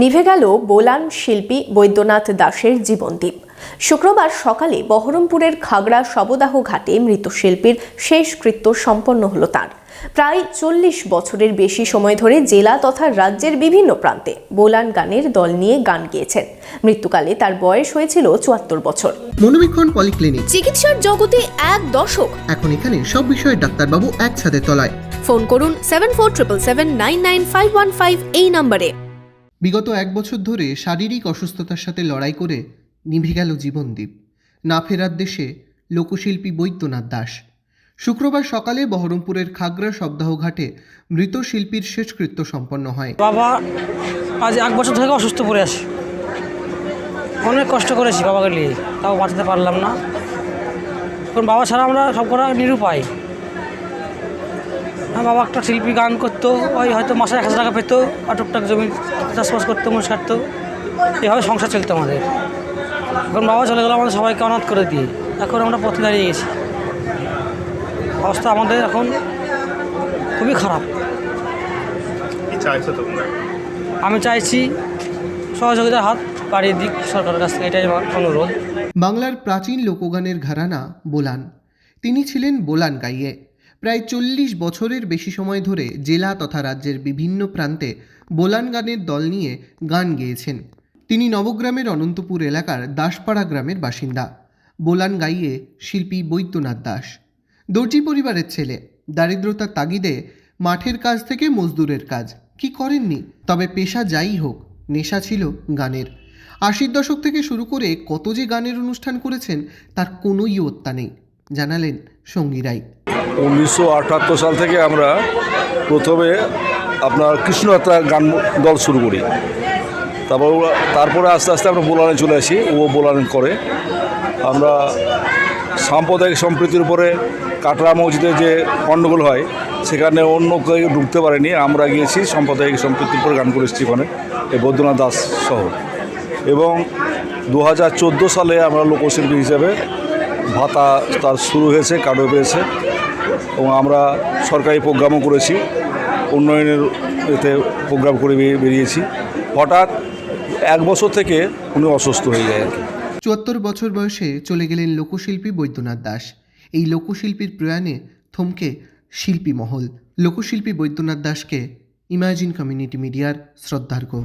নিভে গেল বোলান শিল্পী বৈদ্যনাথ দাসের জীবনদ্বীপ। শুক্রবার সকালে বহরমপুরের খাগড়া শবদাহ ঘাটে মৃত শিল্পীর শেষকৃত্য সম্পন্ন হল তার। প্রায় চল্লিশ বছরের বেশি সময় ধরে জেলা তথা রাজ্যের বিভিন্ন প্রান্তে বোলান গানের দল নিয়ে গান গেয়েছেন। মৃত্যুকালে তার বয়স হয়েছিল চুয়াত্তর বছর। মনোবীক্ষণ পলিক্লিনিক। চিকিৎসার জগতে এক দশক। এখন এখানে সব বিষয়ে ডাক্তারবাবু এক ছাদের তলায়। ফোন করুন seven four triple seven nine nine five one five এই নম্বরে। বিগত এক বছর ধরে শারীরিক অসুস্থতার সাথে লড়াই করে নিভে গেল জীবনদ্বীপ। না ফেরার দেশে লোকশিল্পী বৈদ্যনাথ দাস। শুক্রবার সকালে বহরমপুরের খাগড়া সপ্তাহ ঘাটে মৃত শিল্পীর শেষকৃত্য সম্পন্ন হয়। বাবা আজ এক বছর থেকে অসুস্থ পড়ে আছি। অনেক কষ্ট করেছি বাবাকে নিয়ে, তাও বাঁচাতে পারলাম না। কারণ বাবা ছাড়া আমরা সব করা নিরুপায়। বাবা একটা শিল্পী, গান করতো ওই হয়তো মাসে এক হাজার টাকা পেতো আর টুকটাক জমি চাষবাস করতো মুষ কাটতো। এভাবে সংসার চলতো আমাদের। এখন বাবা চলে গেলো আমাদের সবাইকে অনাথ করে দিয়ে। এখন আমরা পথে দাঁড়িয়ে গেছি। অবস্থা আমাদের এখন খুবই খারাপ। চাইছো তোমরা? আমি চাইছি সহযোগিতার হাত বাড়িয়ে দিক সরকারের কাছ থেকে এটাই আমার অনুরোধ। বাংলার প্রাচীন লোকগানের ঘরানা বোলান। তিনি ছিলেন বোলান গাইয়ে। প্রায় চল্লিশ বছরের বেশি সময় ধরে জেলা তথা রাজ্যের বিভিন্ন প্রান্তে বোলান গানের দল নিয়ে গান গেয়েছেন। তিনি নবগ্রামের অনন্তপুর এলাকার দাসপাড়া গ্রামের বাসিন্দা। বোলান গাইয়ে শিল্পী বৈদ্যনাথ দাস। দর্জি পরিবারের ছেলে। দারিদ্রতার তাগিদে মাঠের কাজ থেকে মজদুরের কাজ। কি করেননি? তবে পেশা যাই হোক, নেশা ছিল গানের। আশির দশক থেকে শুরু করে কত যে গানের অনুষ্ঠান করেছেন, তার কোনোই ওত্তা নেই। জানালেন সঙ্গীরাই উনিশশো আটাত্তর সাল থেকে আমরা প্রথমে আপনার কৃষ্ণযাত্রা গান দল শুরু করি। তারপর তারপরে আস্তে আস্তে আমরা বোলানে চলে আসি, ও বোলান করে। আমরা সাম্প্রদায়িক সম্প্রীতির উপরে কাটরা মসজিদে যে গণ্ডগোল হয়, সেখানে অন্য কেউ ঢুকতে পারেনি। আমরা গিয়েছি সাম্প্রদায়িক সম্প্রীতির উপরে গান করে এসেছি ওখানে এই বৈদ্যনাথ দাস সহ। এবং দু হাজার চোদ্দ সালে আমরা লোকশিল্পী হিসেবে ভাতা তার শুরু হয়েছে, কার্ডও পেয়েছে। এবং আমরা সরকারি প্রোগ্রামও করেছি, উন্নয়নের এতে প্রোগ্রাম করে বেরিয়েছি। হঠাৎ এক বছর থেকে উনি অসুস্থ হয়ে যায় আর কি। চুয়াত্তর বছর বয়সে চলে গেলেন লোকশিল্পী বৈদ্যনাথ দাস। এই লোকশিল্পীর প্রয়াণে থমকে শিল্পী মহল। লোকশিল্পী বৈদ্যনাথ দাসকে ইমাজিন কমিউনিটি মিডিয়ার শ্রদ্ধার্ঘ্য।